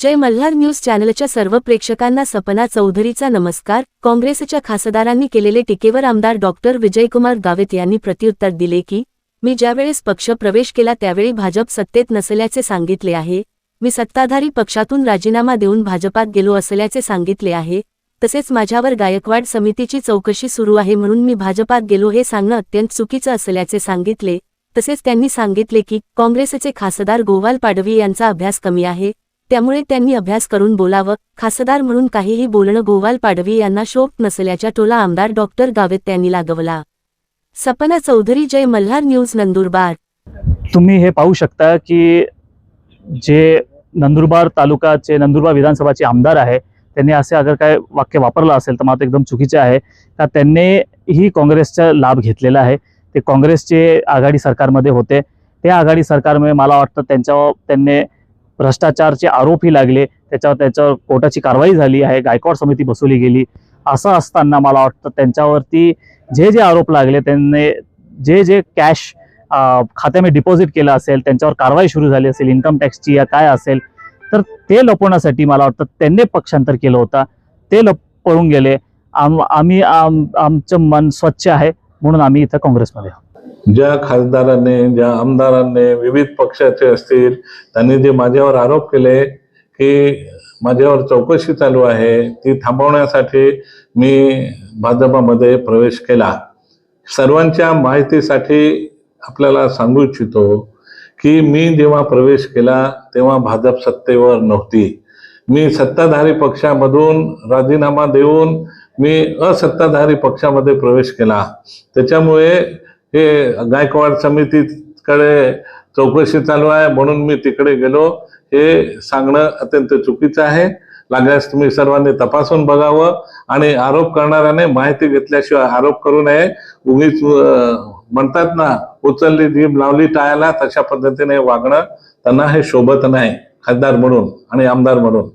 जय Malhar news चॅनलच्या सर्व प्रेक्षकांना सपना चौधरीचा नमस्कार. काँग्रेसच्या खासदारांनी केलेले टीकेवर आमदार डॉक्टर विजयकुमार गावित यांनी प्रत्युत्तर दिले की मी ज्यावेळेस पक्ष प्रवेश केला त्यावेळी भाजप सत्तेत नसल्याचे सांगितले आहे. मी सत्ताधारी पक्षातून राजीनामा देऊन भाजपात गेलो असल्याचे सांगितले आहे. तसेच माझ्यावर गायकवाड समितीची चौकशी सुरू आहे म्हणून मी भाजपात गेलो हे सांगणं अत्यंत चुकीचं असल्याचे सांगितले. तसेच त्यांनी सांगितले की काँग्रेसचे खासदार गोवाल पाडवी यांचा अभ्यास कमी आहे. त्यामुळे त्यांनी अभ्यास करून बोलावं खासदार म्हणून काहीही बोलणं गोवाल पाडवी यांना शोक नसल्याच्या टोला आमदार डॉक्टर गावित त्यांनी लागवला. सपना चौधरी जय मल्हार न्यूज नंदुरबार. तुम्ही हे पाहू शकता की जे नंदुरबार तालुकाचे नंदुरबार विधानसभाचे आमदार आहे त्यांनी असे अगर काय वाक्य वापरलं असेल तर मात्र एकदम चुकीचे आहे. का त्यांनी ही काँग्रेसचा लाभ घेतलेला आहे. ते काँग्रेसचे आघाडी सरकारमध्ये होते. त्या आघाडी सरकारमुळे मला वाटतं त्यांच्यावर त्यांनी भ्रष्टाचारचे आरोपही लागले. त्याच्यावर त्याच्यावर कोर्टाची कारवाई झाली आहे. गायकवाड समिती बसवली गेली. असं असताना मला वाटतं त्यांच्यावरती जे जे आरोप लागले त्यांनी जे जे कॅश खात्यामध्ये डिपॉझिट केलं असेल त्यांच्यावर कारवाई सुरू झाली असेल इन्कम टॅक्सची या काय असेल तर ते लपवण्यासाठी मला वाटतं त्यांनी पक्षांतर केलं होतं. ते लप पळून गेले. आम आम्ही आम आमचं मन स्वच्छ आहे म्हणून आम्ही इथं काँग्रेसमध्ये आहोत. ज्या खासदारांनी ज्या आमदारांनी विविध पक्षाचे असतील त्यांनी जे माझ्यावर आरोप केले की माझ्यावर चौकशी चालू आहे ती थांबवण्यासाठी मी भाजपामध्ये प्रवेश केला. सर्वांच्या माहितीसाठी आपल्याला सांगू इच्छितो की मी जेव्हा प्रवेश केला तेव्हा भाजप सत्तेवर नव्हती. मी सत्ताधारी पक्षामधून राजीनामा देऊन मी असत्ताधारी पक्षामध्ये प्रवेश केला. त्याच्यामुळे हे गायकवाड समितीकडे चौकशी चालू आहे म्हणून मी तिकडे गेलो. हे सांगणं अत्यंत चुकीचं आहे. लागल्यास तुम्ही सर्वांनी तपासून बघावं आणि आरोप करणाऱ्याने माहिती घेतल्याशिवाय आरोप करू नये. उगीच म्हणतात ना उचलली जीभ लावली टाळ्याला तशा पद्धतीने वागणं त्यांना हे शोभत नाही खासदार म्हणून आणि आमदार म्हणून.